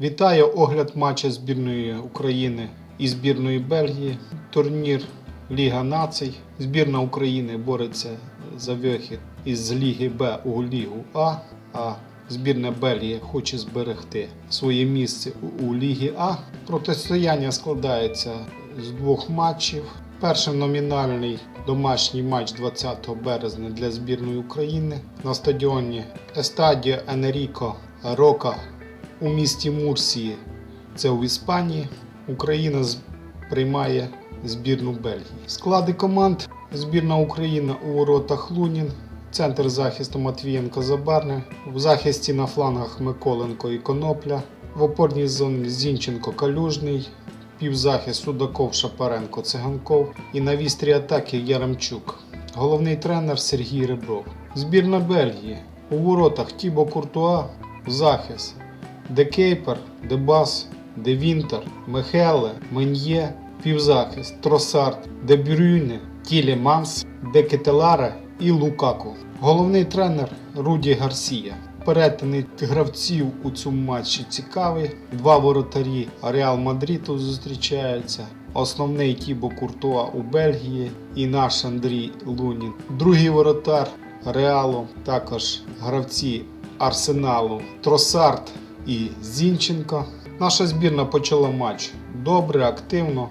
Вітаю огляд матча збірної України і збірної Бельгії. Турнір Ліга націй. Збірна України бореться за вихід із Ліги Б у Лігу А, а збірна Бельгії хоче зберегти своє місце у Лігі А. Протистояння складається з двох матчів. Перший номінальний домашній матч 20 березня для збірної України на стадіоні Естадіо Енеріко Рока у місті Мурсії. Це в Іспанії. Україна приймає збірну Бельгії. Склади команд збірна України у воротах Лунін. Центр захисту Матвієнко Забарне, в захисті на флангах Миколенко і Конопля, в опорній зоні Зінченко Калюжний, півзахист Судаков Шапаренко Циганков і на вістрі атаки Яремчук. Головний тренер Сергій Ребров. Збірна Бельгії. У воротах Тібо Куртуа, захист Де Кейпер, Де Бас, Де Вінтер, Мехеле, Мен'є, півзахист Тросард, Де Брюйне, Тілі Манс, Де Кетеларе і Лукаку. Головний тренер Руді Гарсія. Перетини гравців у цьому матчі цікаві. Два воротарі Реал Мадріду зустрічаються. Основний Тібо Куртуа у Бельгії і наш Андрій Лунін. Другий воротар Реалу, також гравці Арсеналу Тросард і Зінченко. Наша збірна почала матч добре, активно.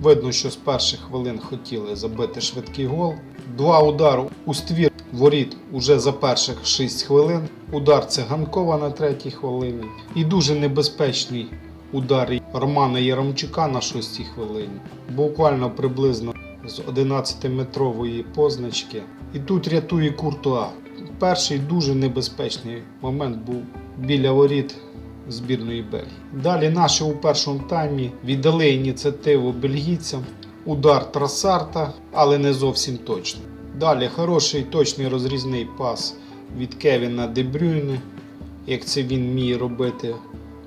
Видно, що з перших хвилин хотіли забити швидкий гол. Два удари у ствір воріт уже за перших 6 хвилин. Удар Циганкова на третій хвилині. І дуже небезпечний удар Романа Яромчука на 6 хвилині. Буквально приблизно з 11-метрової позначки. І тут рятує Куртуа. Перший дуже небезпечний момент був біля воріт збірної Бельгії. Далі наші у першому таймі віддали ініціативу бельгійцям. Удар Трасарта, але не зовсім точно. Далі хороший точний розрізний пас від Кевіна Дебрюйне, як це він вміє робити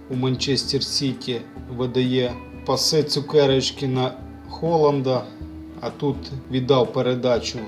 у Манчестер Сіті, видає паси цукерочки на Холланда, а тут віддав передачу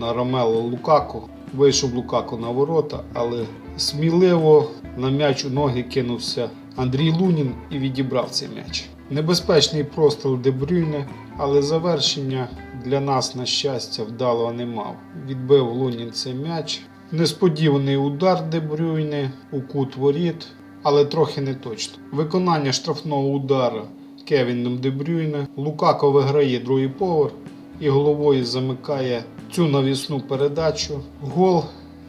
на Ромело Лукаку. Вийшов Лукаку на ворота, але сміливо на м'яч у ноги кинувся Андрій Лунін і відібрав цей м'яч. Небезпечний простріл Дебрюйне, але завершення для нас, на щастя, вдалого не мав. Відбив Лунін цей м'яч. Несподіваний удар Дебрюйне у кут воріт, але трохи не точно. Виконання штрафного удару Кевіном Дебрюйне. Лукако виграє другий поверх і головою замикає цю навісну передачу. Гол.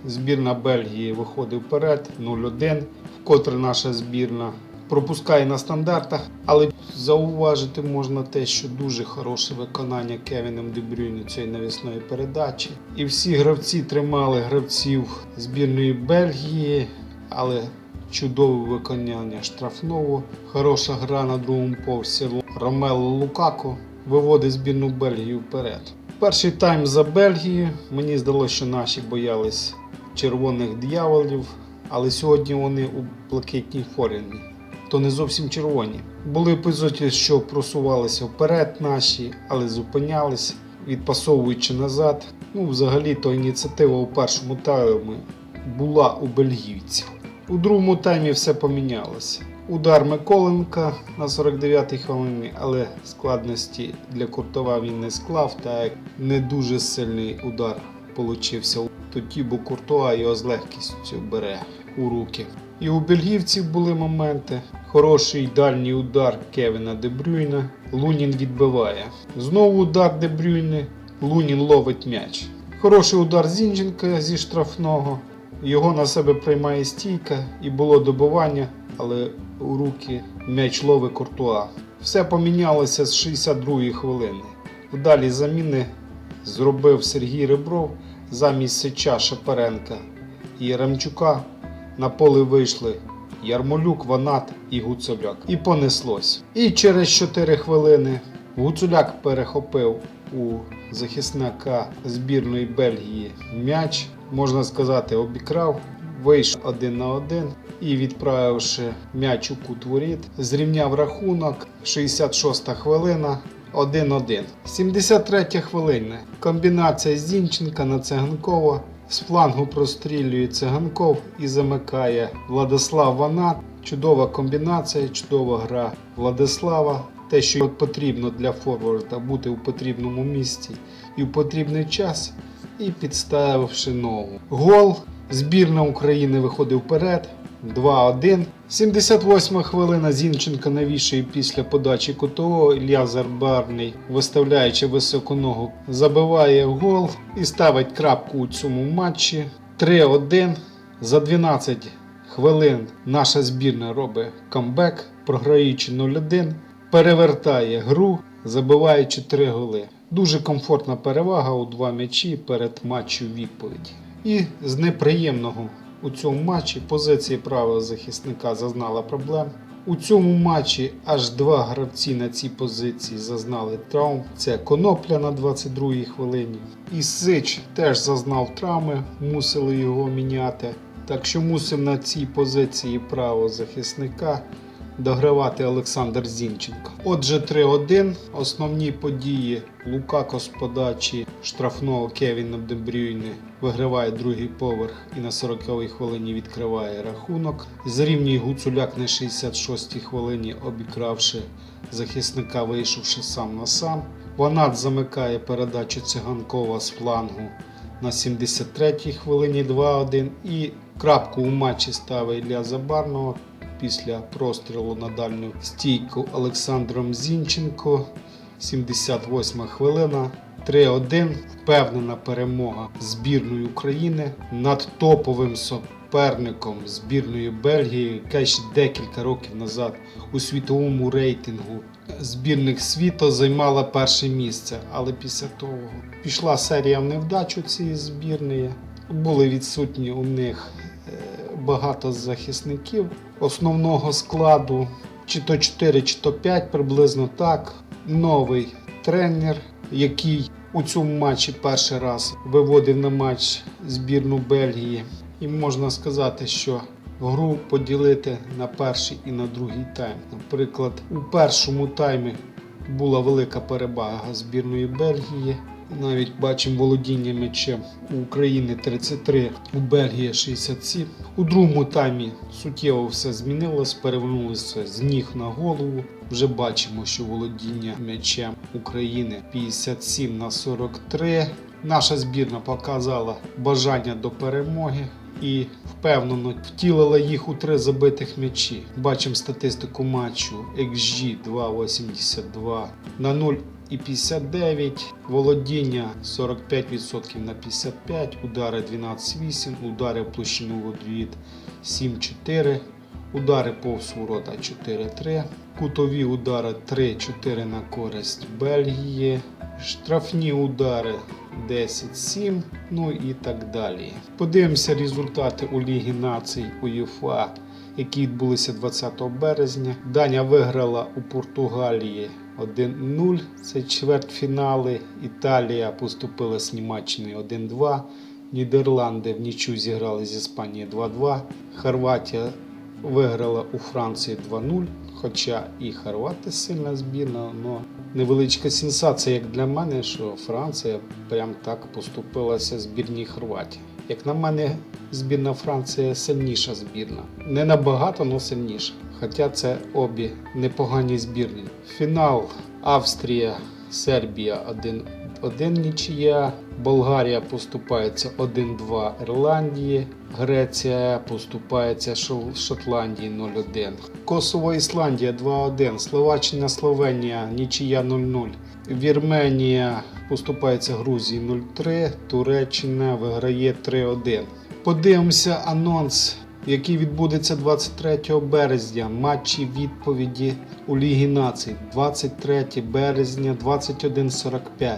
Збірна Бельгії виходить вперед 0-1, вкотре наша збірна пропускає на стандартах, але зауважити можна те, що дуже хороше виконання Кевіном Дебрюйне цієї навісної передачі. І всі гравці тримали гравців збірної Бельгії, але чудове виконання штрафного, хороша гра на другому поверсі Ромело Лукако виводить збірну Бельгію вперед. Перший тайм за Бельгію. Мені здалося, що наші боялись червоних дияволів, але сьогодні вони у блакитній формі. То не зовсім червоні. Були епізоди, що просувалися вперед наші, але зупинялись, відпасовуючи назад. Ну, взагалі, то ініціатива у першому таймі була у бельгійців. У другому таймі все помінялося. Удар Миколенка на 49-й хвилині, але складності для Куртова він не склав, так не дуже сильний удар получився. Тоді, бо Куртуа його з легкістю бере у руки. І у бельгівців були моменти. Хороший дальній удар Кевіна Дебрюйна. Лунін відбиває. Знову удар Дебрюйне. Лунін ловить м'яч. Хороший удар Зінченка зі штрафного. Його на себе приймає стійка і було добивання, але у руки м'яч ловить Куртуа. Все помінялося з 62-ї хвилини. Вдалі заміни зробив Сергій Ребров замість Сича Шапаренка і Яремчука. На поле вийшли Ярмолюк, Ванат і Гуцуляк. І понеслось. І через 4 хвилини Гуцуляк перехопив у захисника збірної Бельгії м'яч, можна сказати, обікрав. Вийшов один на один і відправивши м'яч у кут воріт, зрівняв рахунок. 66 хвилина. 1-1. 73 хвилина. Комбінація Зінченка на Циганкова. З флангу прострілює Циганков і замикає Владислав Ванат. Чудова комбінація, чудова гра Владислава. Те, що потрібно для форварда бути у потрібному місці і в потрібний час, і підставивши ногу. Гол. Збірна України виходить вперед. 2-1. 78 хвилина Зінченко навішує після подачі кутового. Ілля Зарбарний, виставляючи високу ногу, забиває гол і ставить крапку у цьому матчі. 3-1. За 12 хвилин наша збірна робить камбек, програючи 0-1, перевертає гру, забиваючи 3 голи. Дуже комфортна перевага у два м'ячі перед матчем відповіді. І з неприємного у цьому матчі позиції правого захисника зазнала проблем. У цьому матчі аж два гравці на цій позиції зазнали травм. Це Конопля на 22-й хвилині. І Сич теж зазнав травми, мусили його міняти. Так що мусив на цій позиції правого захисника догравати Олександр Зінченко. Отже, 3-1. Основні події Лукако з подачі штрафного Кевіна Дебрюйне виграває другий поверх і на 40-й хвилині відкриває рахунок. Зрівнює Гуцуляк на 66-й хвилині, обікравши захисника, вийшовши сам на сам. Ванат замикає передачу циганкова з флангу на 73-й хвилині 2-1 і крапку у матчі ставить Ілля Забарного після прострілу на дальню стійку Олександром Зінченко. 78 хвилина. 3-1. Впевнена перемога збірної України над топовим суперником збірної Бельгії, яка ще декілька років назад у світовому рейтингу збірних світу займала перше місце. Але після того пішла серія в невдачу цієї збірної. Були відсутні у них е, багато захисників основного складу, чи то 4, чи то 5, приблизно так. Новий тренер, який у цьому матчі перший раз виводив на матч збірну Бельгії. І можна сказати, що гру поділити на перший і на другий тайм. Наприклад, у першому таймі була велика перевага збірної Бельгії. Навіть бачимо володіння м'ячем у України 33, у Бельгії 67. У другому таймі суттєво все змінилось, перевернулося з ніг на голову. Вже бачимо, що володіння м'ячем України 57 на 43. Наша збірна показала бажання до перемоги і впевнено втілила їх у три забитих м'ячі. Бачимо статистику матчу XG 2,82 на 0 і 59, володіння 45% на 55, удари 12-8, удари в площину воріт 7-4, удари повз ворота 4-3, кутові удари 3-4 на користь Бельгії, штрафні удари 10-7, ну і так далі. Подивимося результати у Лігі націй УЄФА які відбулися 20 березня. Даня виграла у Португалії 1-0. Це чвертьфінали. Італія поступила з Німеччиною 1-2. Нідерланди в нічу зіграли з Іспанією 2-2. Хорватія виграла у Франції 2-0. Хоча і Хорвати сильна збірна, але невеличка сенсація, як для мене, що Франція прям так поступилася збірній Хорватії. Як на мене, збірна Франції сильніша збірна. Не набагато, але сильніша. Хоча це обі непогані збірні. Фінал Австрія, Сербія 1-1 нічия. Болгарія поступається 1-2 Ірландії. Греція поступається Шотландії 0-1. Косово Ісландія 2-1. Словаччина Словенія нічия 0-0. Вірменія поступається Грузії 0-3. Туреччина виграє 3-1. Подивимося анонс, який відбудеться 23 березня. Матчі відповіді у Лігі націй 23 березня 21.45.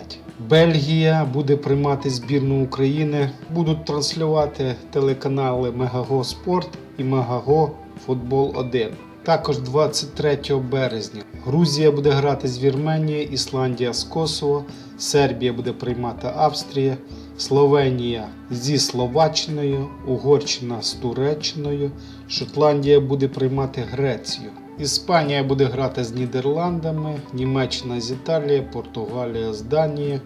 Бельгія буде приймати збірну України. Будуть транслювати телеканали Мегаго Спорт і Мегаго Футбол 1. Також 23 березня Грузія буде грати з Вірменією, Ісландія з Косово, Сербія буде приймати Австрія, Словенія зі Словаччиною, Угорщина з Туреччиною, Шотландія буде приймати Грецію. Іспанія буде грати з Нідерландами, Німеччина з Італією, Португалія з Данією,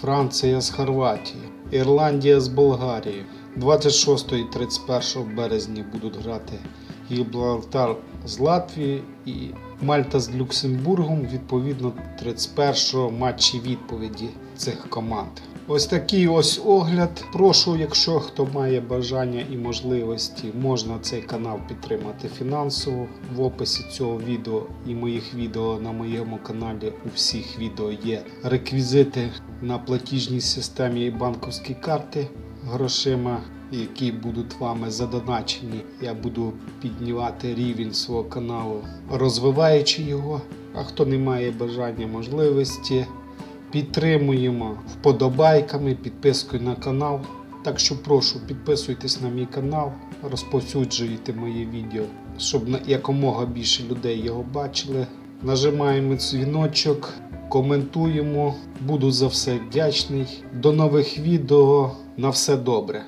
Франція з Хорватією, Ірландія з Болгарією. 26 і 31 березня будуть грати Гібралтар з Латвії і Мальта з Люксембургом, відповідно 31-го матчі відповіді цих команд. Ось такий ось огляд. Прошу, якщо хто має бажання і можливості, можна цей канал підтримати фінансово. В описі цього відео і моїх відео на моєму каналі у всіх відео є реквізити на платіжній системі і банківські карти грошима, які будуть вами задоначені. Я буду піднімати рівень свого каналу, розвиваючи його. А хто не має бажання можливості, підтримуємо вподобайками, підпискою на канал. Так що прошу, підписуйтесь на мій канал, розповсюджуйте мої відео, щоб якомога більше людей його бачили. Нажимаємо дзвіночок, коментуємо. Буду за все вдячний. До нових відео. На все добре.